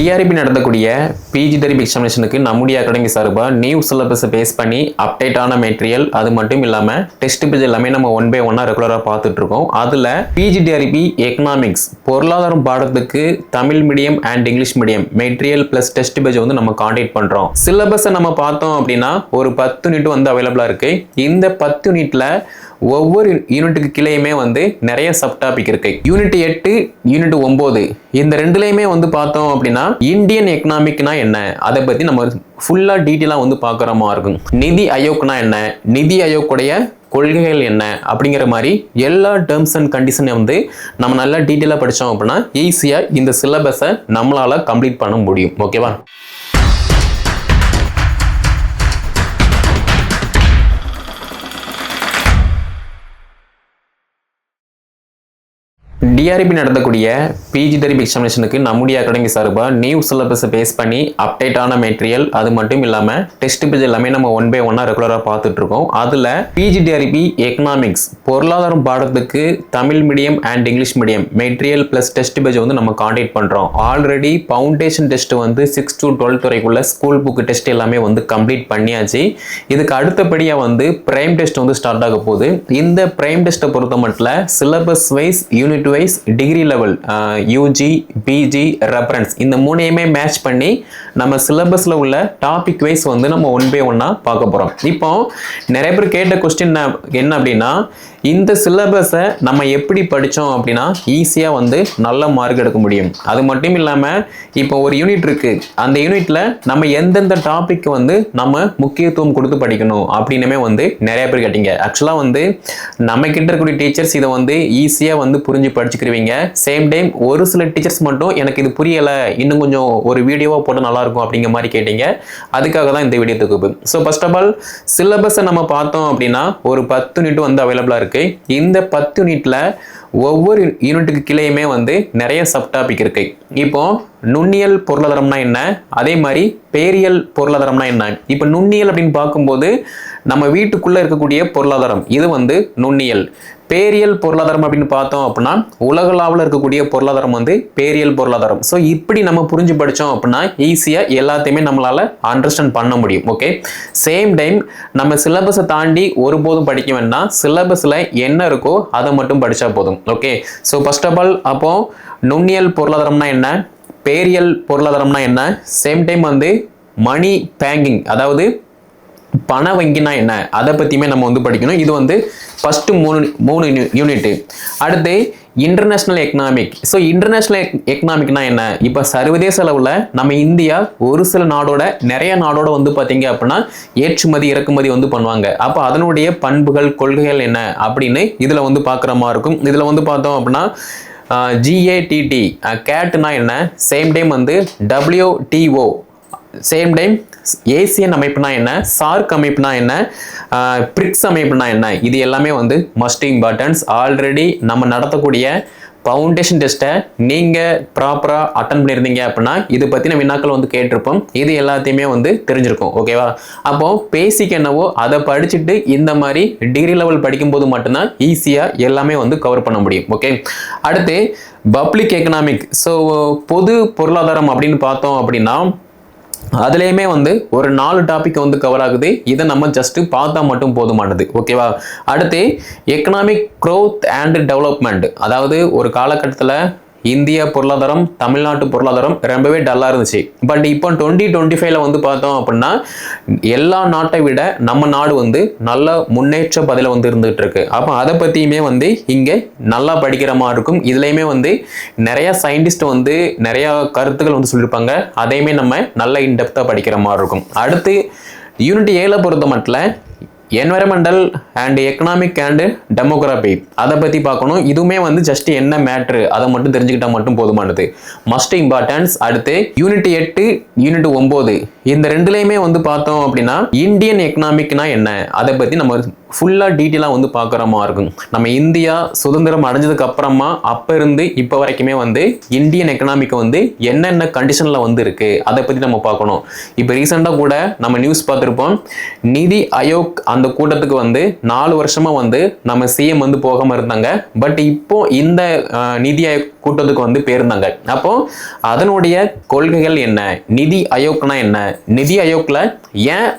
TRP நடத்தக்கூடிய PG தெரிவி எக்ஸாமினேஷனுக்கு நம்முடைய அகாடமி சார்பாக நியூ சிலபஸை பேஸ் பண்ணி அப்டேட்டான மெட்டீரியல் அது மட்டும் இல்லாமல் டெஸ்ட் பேஜ் எல்லாமே நம்ம ஒன் பை ஒன்னாக ரெகுலராக பார்த்துட்டு இருக்கோம் அதில் பிஜி டிஆர்பி எக்கனாமிக்ஸ் பொருளாதாரம் பாடத்துக்கு Tamil medium and English medium material plus test page வந்து நம்ம காண்டாக்ட் பண்ணுறோம் சிலபஸை நம்ம பார்த்தோம் அப்படின்னா ஒரு பத்து யூனிட் வந்து அவைலபிளாக இருக்கு. இந்த பத்து யூனிட்ல ஒவ்வொரு யூனிட்டுக்கு கீழேயுமே வந்து நிறைய சப் டாபிக் இருக்கு. யூனிட் எட்டு யூனிட் ஒம்பது இந்த ரெண்டுலேயுமே வந்து பார்த்தோம் அப்படின்னா இந்தியன் எக்கனாமிக்னா என்ன? அதை பத்தி நம்ம ஃபுல்லா டீட்டெயிலாக வந்து பார்க்குற மாதிரி இருக்கும். நிதி அயோக்னா என்ன? நிதி அயோக்குடைய கொள்கைகள் என்ன? அப்படிங்கிற மாதிரி எல்லா டேர்ம்ஸ் அண்ட் கண்டிஷனை வந்து நம்ம நல்லா டீட்டெயிலாக படித்தோம் அப்படின்னா ஈஸியாக இந்த சிலபஸை நம்மளால் கம்ப்ளீட் பண்ண முடியும். ஓகேவா டிஆர்பி நடத்தக்கூடிய பிஜி தெரபி எக்ஸாமினேஷனுக்கு நம்முடைய அகாடமி சார்பாக நியூ சிலபஸை பேஸ் பண்ணி அப்டேட்டான மெட்டீரியல் அது மட்டும் இல்லாமல் டெஸ்ட் பேஜ் எல்லாமே நம்ம ஒன் பை ஒன்னாக ரெகுலராக பார்த்துட்டு இருக்கோம் அதில் பிஜி டிஆர்பி எக்கனாமிக்ஸ் பொருளாதாரம் பாடத்துக்கு Tamil medium and English medium material plus test page வந்து நம்ம காண்டாக்ட் பண்ணுறோம் ஆல்ரெடி ஃபவுண்டேஷன் டெஸ்ட் வந்து சிக்ஸ் டு டுவெல்த் வரைக்குள்ள ஸ்கூல் புக் டெஸ்ட் எல்லாமே வந்து கம்ப்ளீட் பண்ணியாச்சு. இதுக்கு அடுத்தபடியாக வந்து பிரைம் டெஸ்ட் வந்து ஸ்டார்ட் ஆக போகுது. இந்த பிரைம் டெஸ்ட்டை பொறுத்த மட்டும் syllabus wise unit wise degree level UG PG reference இந்த மூணையுமே மேட்ச் பண்ணி நம்ம சிலபஸில் உள்ள டாபிக் வைஸ் வந்து நம்ம ஒன் பை ஒன்னாக பார்க்க போகிறோம் இப்போ நிறைய பேர் கேட்ட கொஸ்டின் என்ன அப்படின்னா இந்த சிலபஸை நம்ம எப்படி படித்தோம் அப்படின்னா ஈஸியாக வந்து நல்ல மார்க் எடுக்க முடியும். அது மட்டும் இல்லாமல் இப்போ ஒரு யூனிட் இருக்குது அந்த யூனிட்டில் நம்ம எந்தெந்த டாபிக் வந்து நம்ம முக்கியத்துவம் கொடுத்து படிக்கணும் அப்படின்னுமே வந்து நிறைய பேர் கேட்டீங்க. ஆக்சுவலாக வந்து நம்ம கிட்ட இருக்கக்கூடிய டீச்சர்ஸ் இதை வந்து ஈஸியாக வந்து புரிஞ்சு படிச்சுக்கிருவீங்க. சேம் டைம் ஒரு சில டீச்சர்ஸ் மட்டும் எனக்கு இது புரியலை இன்னும் கொஞ்சம் ஒரு வீடியோவாக போட்டு நல்லாயிருக்கும் அப்படிங்கிற மாதிரி கேட்டீங்க. அதுக்காக தான் இந்த வீடியோ தொகுப்பு ஸோ ஃபர்ஸ்ட் ஆஃப் ஆல் சிலபஸை நம்ம பார்த்தோம் அப்படின்னா ஒரு பத்து யூனிட் வந்து அவைலபிளாக இருக்குது இந்த பத்து யூனிட்டில் ஒவ்வொரு யூனிட்டுக்கு கீழேயுமே வந்து நிறைய சப் டாபிக் இருக்கு. இப்போ நுண்ணியல் பொருளாதாரம்னா என்ன? அதே மாதிரி பேரியல் பொருளாதாரம்னா என்ன? இப்போ நுண்ணியல் அப்படின்னு பார்க்கும்போது நம்ம வீட்டுக்குள்ளே இருக்கக்கூடிய பொருளாதாரம் இது வந்து நுண்ணியல். பேரியல் பொருளாதாரம் அப்படின்னு பார்த்தோம் அப்படின்னா உலகளாவில் இருக்கக்கூடிய பொருளாதாரம் வந்து பேரியல் பொருளாதாரம். ஸோ இப்படி நம்ம புரிஞ்சு படித்தோம் அப்படின்னா ஈஸியாக எல்லாத்தையுமே நம்மளால் அண்டர்ஸ்டாண்ட் பண்ண முடியும் ஓகே சேம் டைம் நம்ம சிலபஸை தாண்டி ஒருபோதும் படிக்க வேண்டாம். சிலபஸில் என்ன இருக்கோ அதை மட்டும் படித்தா போதும் okay so first of all அப்போது நுண்ணியல் பொருளாதாரம்னா என்ன? பேரியல் பொருளாதாரம்னா என்ன? சேம் டைம் வந்து மணி பேங்கிங் அதாவது பண வங்கினா என்ன? அதை பற்றியுமே நம்ம வந்து படிக்கணும். இது வந்து ஃபஸ்ட்டு மூணு மூணு யூனிட்டு அடுத்து இன்டர்நேஷ்னல் எக்கனாமிக் ஸோ இன்டர்நேஷ்னல் எக்கனாமிக்னா என்ன? இப்போ சர்வதேச அளவில் நம்ம இந்தியா ஒரு சில நாடோட நிறைய நாடோட வந்து பார்த்தீங்க அப்படின்னா ஏற்றுமதி இறக்குமதி வந்து பண்ணுவாங்க. அப்போ அதனுடைய பண்புகள் கொள்கைகள் என்ன? அப்படின்னு இதில் வந்து பார்க்குற மாதிரி இருக்கும். இதில் வந்து பார்த்தோம் அப்படின்னா ஜிஏடிடி கேட்னா என்ன? சேம் டைம் வந்து டபிள்யூடிஓ சேம் டைம் ஏசியன் அமைப்புனா என்ன? சார்க் அமைப்புனா என்ன? பிரிக்ஸ் அமைப்புனா என்ன? இது எல்லாமே வந்து மஸ்ட் இம்பார்ட்டன்ஸ் ஆல்ரெடி நம்ம நடத்தக்கூடிய ஃபவுண்டேஷன் டெஸ்ட்டை நீங்கள் ப்ராப்பராக அட்டன் பண்ணியிருந்தீங்க அப்படின்னா இது பற்றின வினாக்கள் வந்து கேட்டிருப்போம். இது எல்லாத்தையுமே வந்து தெரிஞ்சிருக்கும். ஓகேவா அப்போது பேசிக் என்னவோ அதை படிச்சுட்டு இந்த மாதிரி டிகிரி லெவல் படிக்கும்போது மட்டும்தான் ஈஸியாக எல்லாமே வந்து கவர் பண்ண முடியும். ஓகே அடுத்து பப்ளிக் எக்கனாமிக் ஸோ பொது பொருளாதாரம் அப்படின்னு பார்த்தோம் அப்படின்னா அதுலேயுமே வந்து ஒரு நாலு டாபிக் வந்து கவர் ஆகுது. இதை நம்ம ஜஸ்ட் பார்த்தா மட்டும் போதுமானது. ஓகேவா அடுத்து எக்கனாமிக் க்ரோத் அண்ட் டெவலப்மெண்ட் அதாவது ஒரு காலகட்டத்தில் இந்திய பொருளாதாரம் தமிழ்நாட்டு பொருளாதாரம் ரொம்பவே டல்லாக இருந்துச்சு. பட் இப்போ டுவெண்ட்டி டுவெண்ட்டி ஃபைவ்ல வந்து பார்த்தோம் அப்படின்னா எல்லா நாட்டை விட நம்ம நாடு வந்து நல்ல முன்னேற்ற பதில வந்து இருந்துகிட்டு இருக்கு அப்போ அதை பற்றியுமே வந்து இங்கே நல்லா படிக்கிற மாதிரி இருக்கும். இதுலேயுமே வந்து நிறைய சயின்டிஸ்ட் வந்து நிறைய கருத்துக்கள் வந்து சொல்லியிருப்பாங்க. அதையுமே நம்ம நல்ல இன்டெப்த்தாக படிக்கிற மாதிரி இருக்கும். அடுத்து யூனிட் ஏழை பொறுத்த மட்டும் environmental and economic and demography அதை பற்றி பார்க்கணும். இதுவுமே வந்து ஜஸ்ட் என்ன மேட்ரு அதை மட்டும் தெரிஞ்சுக்கிட்டால் மட்டும் போதுமானது. மஸ்ட் இம்பார்ட்டன்ஸ் அடுத்து யூனிட் எட்டு யூனிட் ஒம்பது. இந்த ரெண்டுலேயுமே வந்து பார்த்தோம் அப்படின்னா இந்தியன் எக்கனாமிக்னா என்ன? அதை பற்றி நம்ம ஃபுல்லாக டீட்டெயிலாக வந்து பார்க்குற மாதிரி இருக்கும். நம்ம இந்தியா சுதந்திரம் அடைஞ்சதுக்கு அப்புறமா அப்போ இருந்து இப்போ வரைக்குமே வந்து இந்தியன் எக்கனாமிக்கு வந்து என்னென்ன கண்டிஷனில் வந்து இருக்குது அதை பற்றி நம்ம பார்க்கணும். இப்போ ரீசெண்டாக கூட நம்ம நியூஸ் பார்த்துருப்போம். நிதி ஆயோக் அந்த கூட்டத்துக்கு வந்து நாலு வருஷமாக வந்து நம்ம சிஎம் வந்து போகாம இருந்தாங்க. பட் இப்போ இந்த நிதி ஆயோக் கூட்டத்துக்கு வந்து போயிருந்தாங்க. அப்போ அதனுடைய கொள்கைகள் என்ன? நிதி ஆயோக்னா என்ன? நிதி அயோக்கில் ஏன்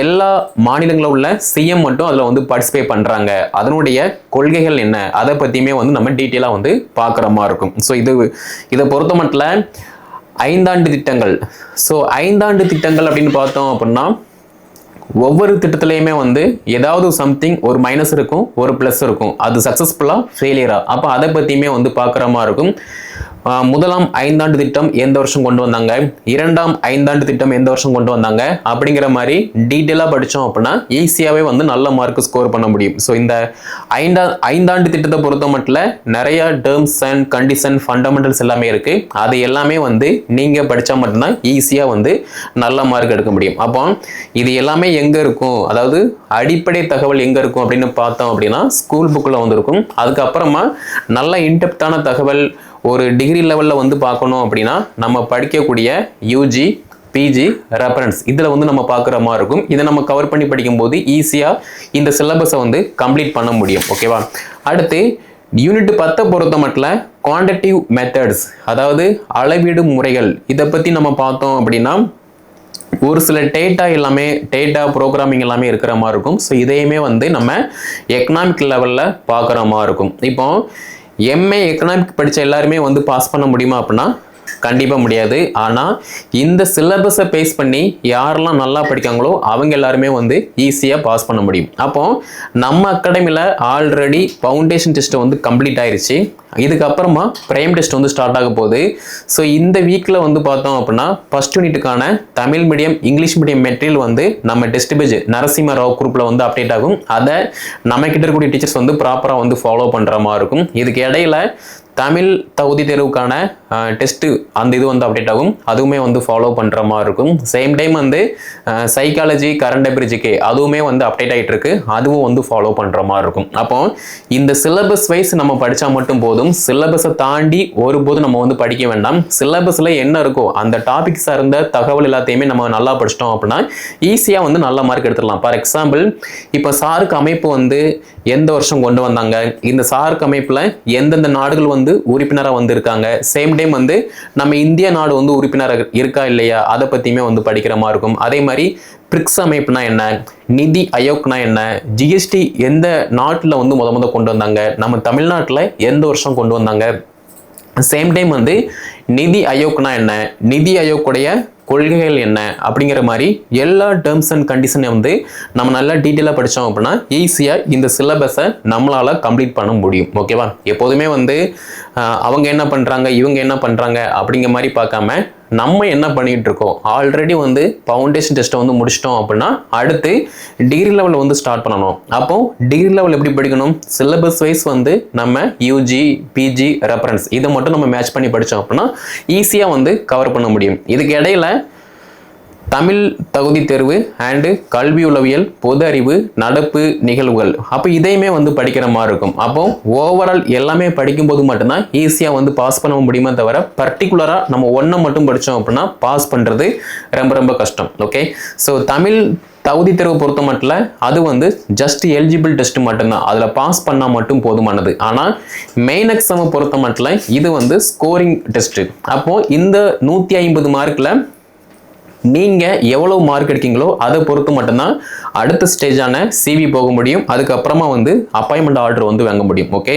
எல்லா மாநிலங்களில் உள்ள சிஎம் மட்டும் அதில் வந்து பார்ட்டிசிபேட் பண்ணுறாங்க அதனுடைய கொள்கைகள் என்ன? அதை பற்றியுமே வந்து நம்ம டீட்டெயிலாக வந்து பார்க்குற மாதிரி இருக்கும். ஸோ இது இதை பொறுத்த மட்டும் ஐந்தாண்டு திட்டங்கள். ஸோ ஐந்தாண்டு திட்டங்கள் அப்படின்னு பார்த்தோம் அப்படின்னா ஒவ்வொரு திட்டத்துலையுமே வந்து ஏதாவது சம்திங் ஒரு மைனஸ் இருக்கும் ஒரு ப்ளஸ் இருக்கும். அது சக்ஸஸ்ஃபுல்லாக ஃபெயிலியராக அப்போ அதை பற்றியுமே வந்து பார்க்குற மாதிரி இருக்கும். முதலாம் ஐந்தாண்டு திட்டம் எந்த வருஷம் கொண்டு வந்தாங்க? இரண்டாம் ஐந்தாண்டு திட்டம் எந்த வருஷம் கொண்டு வந்தாங்க? அப்படிங்கிற மாதிரி டீட்டெயிலாக படித்தோம் அப்படின்னா ஈஸியாகவே வந்து நல்ல மார்க் ஸ்கோர் பண்ண முடியும். ஸோ இந்த ஐந்தா ஐந்தாண்டு திட்டத்தை பொறுத்த மட்டும் நிறைய டேர்ம்ஸ் அண்ட் கண்டிஷன் ஃபண்டமெண்டல்ஸ் எல்லாமே இருக்குது அது எல்லாமே வந்து நீங்கள் படித்தா மட்டும்தான் ஈஸியாக வந்து நல்ல மார்க் எடுக்க முடியும். அப்போ இது எல்லாமே எங்கே இருக்கும்? அதாவது அடிப்படை தகவல் எங்கே இருக்கும் அப்படின்னு பார்த்தோம் அப்படின்னா ஸ்கூல் புக்கில் வந்துருக்கும். அதுக்கப்புறமா நல்ல இன்டெப்த்தான தகவல் ஒரு டிகிரி லெவலில் வந்து பார்க்கணும் அப்படின்னா நம்ம படிக்கக்கூடிய யூஜி பிஜி ரெஃபரன்ஸ் இதில் வந்து நம்ம பார்க்குற மாதிரி இருக்கும். இதை நம்ம கவர் பண்ணி படிக்கும்போது ஈஸியாக இந்த சிலபஸை வந்து கம்ப்ளீட் பண்ண முடியும். ஓகேவா அடுத்து யூனிட் பத்தை பொறுத்த மட்டும் குவான்டிட்டிவ் மெத்தட்ஸ் அதாவது அளவீடு முறைகள். இதை பற்றி நம்ம பார்த்தோம் அப்படின்னா ஒரு சில டேட்டா எல்லாமே டேட்டா ப்ரோக்ராமிங் எல்லாமே இருக்கிற மாதிரி இருக்கும். ஸோ இதையுமே வந்து நம்ம எக்கனாமிக் லெவலில் பார்க்குற மாதிரி இருக்கும். இப்போ எம்ஏ எக்கனாமிக் படித்த எல்லாருமே வந்து பாஸ் பண்ண முடியுமா அப்படின்னா கண்டிப்பாக முடியாது. ஆனால் இந்த சிலபஸை பேஸ் பண்ணி யாரெல்லாம் நல்லா படிக்காங்களோ அவங்க எல்லாருமே வந்து ஈஸியாக பாஸ் பண்ண முடியும். அப்போ நம்ம அகாடமியில் ஆல்ரெடி ஃபவுண்டேஷன் டெஸ்ட் வந்து கம்ப்ளீட் ஆயிருச்சு. இதுக்கப்புறமா பிரைம் டெஸ்ட் வந்து ஸ்டார்ட் ஆக போகுது. ஸோ இந்த வீக்கில் வந்து பார்த்தோம் அப்படின்னா ஃபஸ்ட் யூனிட்டுக்கான Tamil medium English medium material வந்து நம்ம டெஸ்ட் பேஜ் நரசிம்ம ராவ் குரூப்பில் வந்து அப்டேட் ஆகும். அதை நம்ம கிட்ட இருக்கக்கூடிய டீச்சர்ஸ் வந்து ப்ராப்பராக வந்து ஃபாலோ பண்ணுற மாதிரி இருக்கும். இதுக்கு இடையில தமிழ் தகுதி தேர்வுக்கான டெஸ்ட்டு அந்த இது வந்து அப்டேட் ஆகும். அதுவுமே வந்து ஃபாலோ பண்ணுற மாதிரி இருக்கும். சேம் டைம் வந்து சைக்காலஜி கரண்ட் அபிரிஜிக்கு அதுவுமே வந்து அப்டேட் ஆகிட்டு இருக்கு. அதுவும் வந்து ஃபாலோ பண்ணுற மாதிரி இருக்கும். அப்போ இந்த சிலபஸ் வைஸ் நம்ம படித்தா மட்டும் போதும். சிலபஸை தாண்டி ஒருபோதும் நம்ம வந்து படிக்க வேண்டாம். சிலபஸில் என்ன இருக்கோ அந்த டாபிக் சார்ந்த தகவல் எல்லாத்தையுமே நம்ம நல்லா படிச்சிட்டோம் அப்படின்னா ஈஸியாக வந்து நல்ல மார்க் எடுத்துடலாம். ஃபார் எக்ஸாம்பிள் இப்போ சாருக்கு அமைப்பு வந்து எந்த வருஷம் கொண்டு வந்தாங்க? இந்த சார்க் அமைப்பில் எந்தெந்த நாடுகள் வந்து வந்து உறுப்பினராக வந்திருக்காங்க. சேம் டைம் வந்து நம்ம இந்திய நாடு வந்து உறுப்பினராக இருக்கா இல்லையா? அதை பற்றியுமே வந்து படிக்கிற மாதிரி இருக்கும். அதே மாதிரி பிரிக்ஸ் அமைப்புனா என்ன? நிதி அயோக்னா என்ன? ஜிஎஸ்டி எந்த நாட்டில் வந்து முத முத கொண்டு வந்தாங்க? நம்ம தமிழ்நாட்டில் எந்த வருஷம் கொண்டு வந்தாங்க? சேம் டைம் வந்து நிதி அயோக்னா என்ன? நிதி அயோக்குடைய கொள்கைகள் என்ன அப்படிங்கிற மாதிரி எல்லா டேர்ம்ஸ் அண்ட் கண்டிஷனை வந்து நம்ம நல்லா டீட்டெயிலாக படித்தோம் அப்படின்னா ஈஸியாக இந்த சிலபஸை நம்மளால் கம்ப்ளீட் பண்ண முடியும். ஓகேவா எப்போதுமே வந்து அவங்க என்ன பண்ணுறாங்க இவங்க என்ன பண்ணுறாங்க அப்படிங்கிற மாதிரி பார்க்காம நம்ம என்ன பண்ணிகிட்டு இருக்கோம் ஆல்ரெடி வந்து ஃபவுண்டேஷன் டெஸ்ட்டை வந்து முடிச்சிட்டோம் அப்படின்னா அடுத்து டிகிரி லெவலில் வந்து ஸ்டார்ட் பண்ணணும். அப்போ டிகிரி லெவல் எப்படி படிக்கணும்? சிலபஸ் வைஸ் வந்து நம்ம யூஜி பிஜி ரெஃபரன்ஸ் இதை மட்டும் நம்ம மேட்ச் பண்ணி படித்தோம் அப்படின்னா ஈஸியாக வந்து கவர் பண்ண முடியும். இதுக்கு இடையில தமிழ் தகுதி தேர்வு அண்டு கல்வி உளவியல் பொது அறிவு நடப்பு நிகழ்வுகள். அப்போ இதையுமே வந்து படிக்கிற மாதிரி இருக்கும். அப்போ ஓவரால் எல்லாமே படிக்கும்போது மட்டும்தான் ஈஸியாக வந்து பாஸ் பண்ண முடியுமே தவிர பர்டிகுலராக நம்ம ஒன்றை மட்டும் படித்தோம் அப்படின்னா பாஸ் பண்ணுறது ரொம்ப ரொம்ப கஷ்டம். ஓகே ஸோ தமிழ் தகுதி தேர்வு பொறுத்த மட்டும் அது வந்து ஜஸ்ட் எலிஜிபிள் டெஸ்ட் மட்டும்தான். அதில் பாஸ் பண்ணால் மட்டும் போதுமானது. ஆனால் மெயின் எக்ஸாமை பொறுத்த மட்டும் இது வந்து ஸ்கோரிங் டெஸ்ட்டு அப்போது இந்த நூற்றி ஐம்பது மார்க்கில் நீங்கள் எவ்வளோ மார்க் எடுக்கீங்களோ அதை பொறுத்து மட்டும்தான் அடுத்த ஸ்டேஜான சிவி போக முடியும். அதுக்கப்புறமா வந்து அப்பாயின்மெண்ட் ஆர்டர் வந்து வாங்க முடியும். ஓகே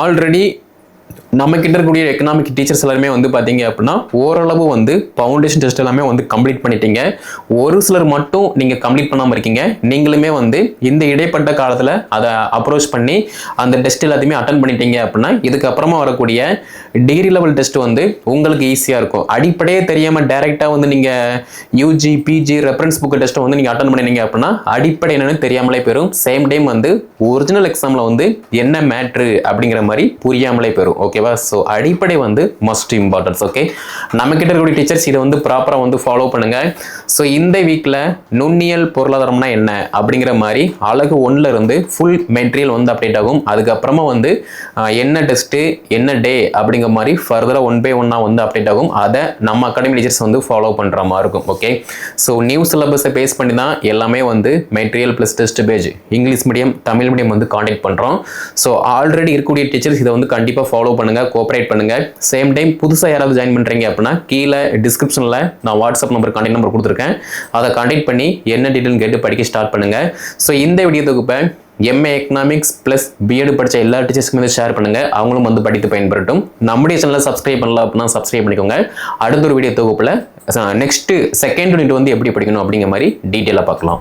ஆல்ரெடி நம்ம கிட்ட இருக்கக்கூடிய எக்கனாமிக் டீச்சர்ஸ் எல்லாருமே வந்து பார்த்தீங்க அப்படின்னா ஓரளவு வந்து ஃபவுண்டேஷன் டெஸ்ட் எல்லாமே வந்து கம்ப்ளீட் பண்ணிட்டீங்க. ஒரு சிலர் மட்டும் நீங்கள் கம்ப்ளீட் பண்ணாமல் இருக்கீங்க. நீங்களுமே வந்து இந்த இடைப்பட்ட காலத்தில் அதை அப்ரோச் பண்ணி அந்த டெஸ்ட் எல்லாத்தையுமே அட்டன் பண்ணிட்டீங்க அப்படின்னா இதுக்கப்புறமா வரக்கூடிய டிகிரி லெவல் டெஸ்ட் வந்து உங்களுக்கு ஈஸியாக இருக்கும். அடிப்படையே தெரியாமல் டைரெக்டாக வந்து நீங்கள் யூஜி பிஜி ரெஃபரன்ஸ் புக்கு டெஸ்ட்டை வந்து நீங்கள் அட்டன் பண்ணினீங்க அப்படின்னா அடிப்படை என்னென்னு தெரியாமலே போயிடும் சேம் டைம் வந்து ஒரிஜினல் எக்ஸாமில் வந்து என்ன மேட்ரு அப்படிங்கிற மாதிரி புரியாமலே போயிடும் ஓகே ஓகேவா ஸோ அடிப்படை வந்து மஸ்ட் இம்பார்ட்டன்ஸ் ஓகே நம்ம கிட்ட இருக்கக்கூடிய டீச்சர்ஸ் இதை வந்து ப்ராப்பராக வந்து ஃபாலோ பண்ணுங்க. ஸோ இந்த வீக்கில் நுண்ணியல் பொருளாதாரம்னா என்ன? அப்படிங்கிற மாதிரி அழகு ஒன்றில் இருந்து ஃபுல் மெட்டீரியல் வந்து அப்டேட் ஆகும். அதுக்கப்புறமா வந்து என்ன டெஸ்ட்டு என்ன டே அப்படிங்கிற மாதிரி ஃபர்தராக ஒன் பை ஒன்னாக வந்து அப்டேட் ஆகும். அதை நம்ம அகாடமி டீச்சர்ஸ் வந்து ஃபாலோ பண்ணுற மாதிரி இருக்கும் ஓகே ஸோ நியூ சிலபஸை பேஸ் பண்ணி தான் எல்லாமே வந்து material plus test page English medium Tamil medium வந்து காண்டாக்ட் பண்ணுறோம் ஸோ ஆல்ரெடி இருக்கக்கூடிய டீச்சர்ஸ் இதை வந்து கண்டிப்பாக ஃபாலோ பண்ண பண்ணுங்கள் கோஆப்ரேட் பண்ணுங்கள் சேம் டைம் புதுசாக யாராவது ஜாயின் பண்ணுறீங்க அப்படின்னா கீழே டிஸ்கிரிப்ஷனில் நான் வாட்ஸ்அப் நம்பர் காண்டாக்ட் நம்பர் கொடுத்துருக்கேன். அதை காண்டாக்ட் பண்ணி என்ன டீட்டெயில் கேட்டு படிக்க ஸ்டார்ட் பண்ணுங்கள் ஸோ இந்த வீடியோ தொகுப்பை எம்ஏ எக்கனாமிக்ஸ் ப்ளஸ் பிஎட் படித்த எல்லா டீச்சர்ஸ்க்குமே வந்து ஷேர் பண்ணுங்கள் அவங்களும் வந்து படித்து பயன்பெறட்டும். நம்முடைய சேனலை சப்ஸ்கிரைப் பண்ணல அப்படின்னா சப்ஸ்கிரைப் பண்ணிக்கோங்க. அடுத்த ஒரு வீடியோ தொகுப்பில் நெக்ஸ்ட்டு செகண்ட் யூனிட் வந்து எப்படி படிக்கணும் அப்படிங்கிற மாதிரி டீட்டெயிலாக பார்க்கலாம்.